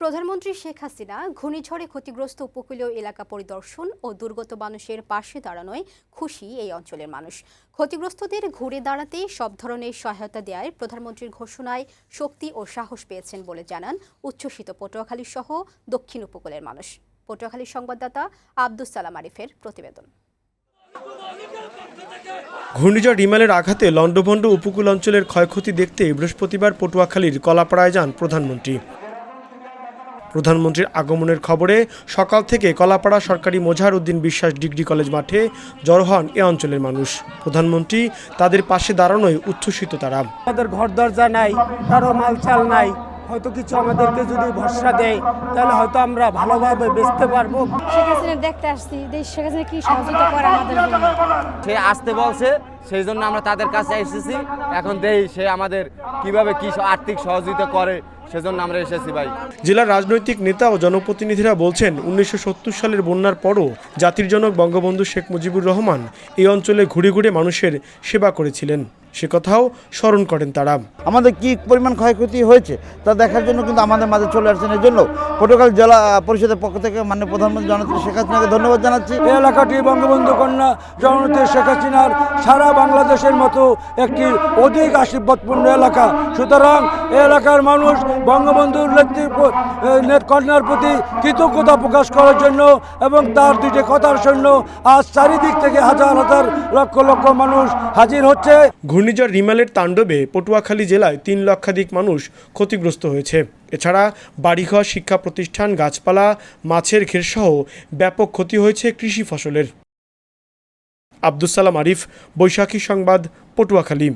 প্রধানমন্ত্রী শেখ হাসিনা ঘূর্ণিঝড়ে ক্ষতিগ্রস্ত উপকূলীয় এলাকা পরিদর্শন ও দুর্গত মানুষের পাশে দাঁড়ানোয় খুশি এই অঞ্চলের মানুষ। ক্ষতিগ্রস্তদের ঘুরে দাঁড়াতে সব ধরনের সহায়তা দেওয়ায় প্রধানমন্ত্রীর ঘোষণায় শক্তি ও সাহস পেয়েছেন বলে জানান উচ্ছ্বসিত পটুয়াখালী সহ দক্ষিণ উপকূলের মানুষ। পটুয়াখালীর সংবাদদাতা আব্দুস সালাম আরিফের প্রতিবেদন। ঘূর্ণিঝড় রিমালের আঘাতে লন্ডভন্ড উপকূল অঞ্চলের ক্ষয়ক্ষতি দেখতে বৃহস্পতিবার পটুয়াখালীর কলাপাড়ায় যান প্রধানমন্ত্রী। প্রধানমন্ত্রীর আগমনের খবরে সকাল থেকে কলাপাড়া সরকারি মোজাহার উদ্দিন বিশ্বাস ডিগ্রি কলেজ মাঠে জড়ো হন এ অঞ্চলের মানুষ। প্রধানমন্ত্রী তাদের পাশে দাঁড়ানোয় উচ্ছ্বসিত তারা। আমাদের ঘর দরজা নাই কারও মাল চাল নাই হয়তো কিছু আমাদেরকে যদি ভরসা দেয় তাহলে হয়তো আমরা ভালোভাবে বেচতে পারব। শেখ হাসিনা দেখতে আসছি দেশ শেখ হাসিনা কি সহযোগিতা করে আমাদের সে আসতে বলছে সেই জন্য আমরা তাদের কাছে এসেছি। এখন দেই সে আমাদের কীভাবে কি আর্থিক সহযোগিতা করে সেজন্য আমরা এসেছি ভাই। জেলার রাজনৈতিক নেতা ও জনপ্রতিনিধিরা বলছেন, উনিশশো সত্তর সালের বন্যার পরও জাতির জনক বঙ্গবন্ধু শেখ মুজিবুর রহমান এই অঞ্চলে ঘুরে ঘুরে মানুষের সেবা করেছিলেন। সে কথাও স্মরণ করেন তারা। আমাদের কি পরিমাণ ক্ষয়ক্ষতি হয়েছে তা দেখার জন্য কিন্তু আমাদের মাঝে চলে আসছেন। এই জন্য পটুয়াখালী জেলা পরিষদের পক্ষ থেকে মাননীয় প্রধানমন্ত্রী জননেত্রী শেখ হাসিনাকে ধন্যবাদ জানাচ্ছি। এই এলাকাটি বঙ্গবন্ধু কন্যা জননেত্রী শেখ হাসিনার সারা বাংলাদেশের মতো একটি অধিক আশীর্বাদপূর্ণ এলাকা। সুতরাং এই এলাকার মানুষ বঙ্গবন্ধুর নেত্রী কন্যার প্রতি কৃতজ্ঞতা প্রকাশ করার জন্য এবং তার দুইটি কথার জন্য আজ চারিদিক থেকে হাজার হাজার লক্ষ লক্ষ মানুষ হাজির হচ্ছে। ঘূর্ণিঝড় রিমালের তাণ্ডবে পটুয়াখালী জেলায় তিন লক্ষাধিক মানুষ ক্ষতিগ্রস্ত হয়েছে। এছাড়া বাড়িঘর শিক্ষা প্রতিষ্ঠান গাছপালা, মাছের ঘেরসহ ব্যাপক ক্ষতি হয়েছে কৃষি ফসলের। আব্দুস সালাম আরিফ, বৈশাখী সংবাদ, পটুয়াখালী।